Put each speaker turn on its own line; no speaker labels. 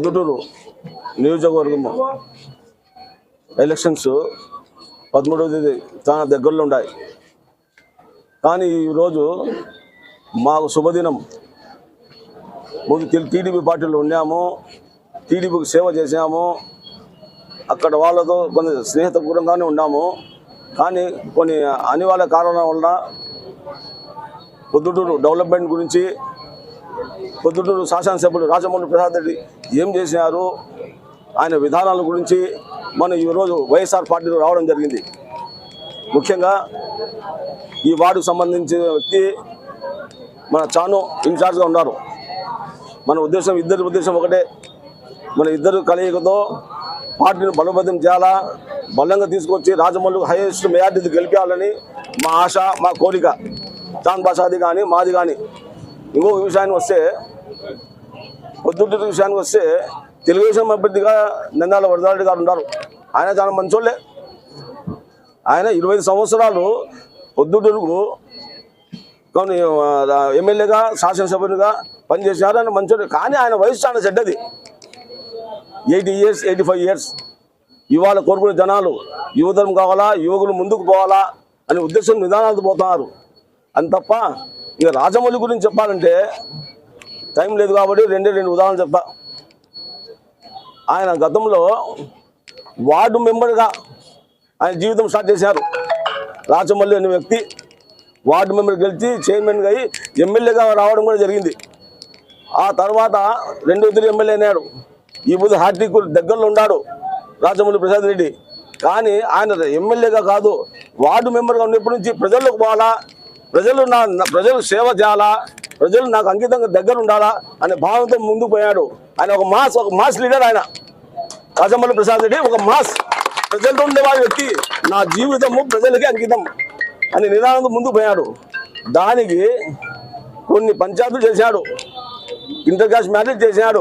పొద్దుటూరు నియోజకవర్గం ఎలక్షన్స్ పదమూడవ తేదీ చాలా దగ్గరలో ఉన్నాయి కానీ ఈరోజు మాకు శుభదినం. ముందు టీడీపీ పార్టీలో ఉన్నాము టీడీపీకి సేవ చేసాము అక్కడ వాళ్ళతో కొన్ని స్నేహితపూర్వంగానే ఉన్నాము. కానీ కొన్ని అనివార్య కారణాల వల్ల పొద్దుటూరు డెవలప్మెంట్ గురించి పొద్దుటూరు శాసనసభ్యుడు రాజమౌళి ప్రసాద్ రెడ్డి ఏం చేసినారు? ఆయన విధానాల గురించి మనం ఈరోజు వైఎస్ఆర్ పార్టీలో రావడం జరిగింది. ముఖ్యంగా ఈ వార్డుకు సంబంధించిన వ్యక్తి మన చాను ఇన్ఛార్జ్గా ఉన్నారు. మన ఉద్దేశం ఇద్దరి ఉద్దేశం ఒకటే. మన ఇద్దరు కలయికతో పార్టీని బలోపేతం చేయాలా? బలంగా తీసుకొచ్చి రాజమౌళికి హైయెస్ట్ మెజార్టీ గెలిపించాలని మా ఆశ మా కోరిక. చాంద్ బాషాది కానీ మాది కానీ. ఇంకొక విషయానికి వస్తే పొద్దుటి విషయానికి వస్తే తెలుగుదేశం అభ్యర్థిగా నందాల వరదారెడ్డి గారు ఉన్నారు. ఆయన చాలా మంచోళ్ళే. ఆయన ఇరవై ఐదు సంవత్సరాలు పొద్దుటూరుకు కొన్ని ఎమ్మెల్యేగా శాసనసభ్యునిగా పనిచేశారు ఆయన మంచోడు. కానీ ఆయన వయసు చాలా చెడ్డది. Eighty years eighty five years. ఇవాళ కోరుకునే జనాలు యువతరం కావాలా యువకులు ముందుకు పోవాలా అనే ఉద్దేశం నిదానాలతో పోతున్నారు. అని తప్ప ఇక రాజమౌళి గురించి చెప్పాలంటే టైం లేదు కాబట్టి రెండే రెండు ఉదాహరణలు చెప్పా. ఆయన గతంలో వార్డు మెంబర్గా ఆయన జీవితం స్టార్ట్ చేశారు. రాజమౌళి అనే వ్యక్తి వార్డు మెంబర్ గెలిచి చైర్మన్గా అయ్యి ఎమ్మెల్యేగా రావడం కూడా జరిగింది. ఆ తర్వాత రెండో తిరిగి ఎమ్మెల్యే అయినాడు ఈ బుద్ధి హార్టీకు దగ్గరలో ఉన్నాడు రాజమౌళి ప్రసాద్ రెడ్డి. కానీ ఆయన ఎమ్మెల్యేగా కాదు వార్డు మెంబర్గా ఉన్నప్పటి నుంచి ప్రజలకు పోవాలా? ప్రజలు నా ప్రజలు సేవ చేయాలా? ప్రజలు నాకు అంకితంగా దగ్గర ఉండాలా అనే భావంతో ముందుకు పోయాడు. ఆయన ఒక మాస్ ఒక మాస్ లీడర్ ఆయన. రాజమౌళి ప్రసాద్ రెడ్డి ఒక మాస్ ప్రజలతో ఉండేవాడి వ్యక్తి. నా జీవితము ప్రజలకి అంకితం అని నిదానంతో ముందుకు పోయాడు. దానికి కొన్ని పంచాయతీలు చేశాడు. ఇంటర్ క్యాస్ట్ మ్యారేజ్ చేశాడు.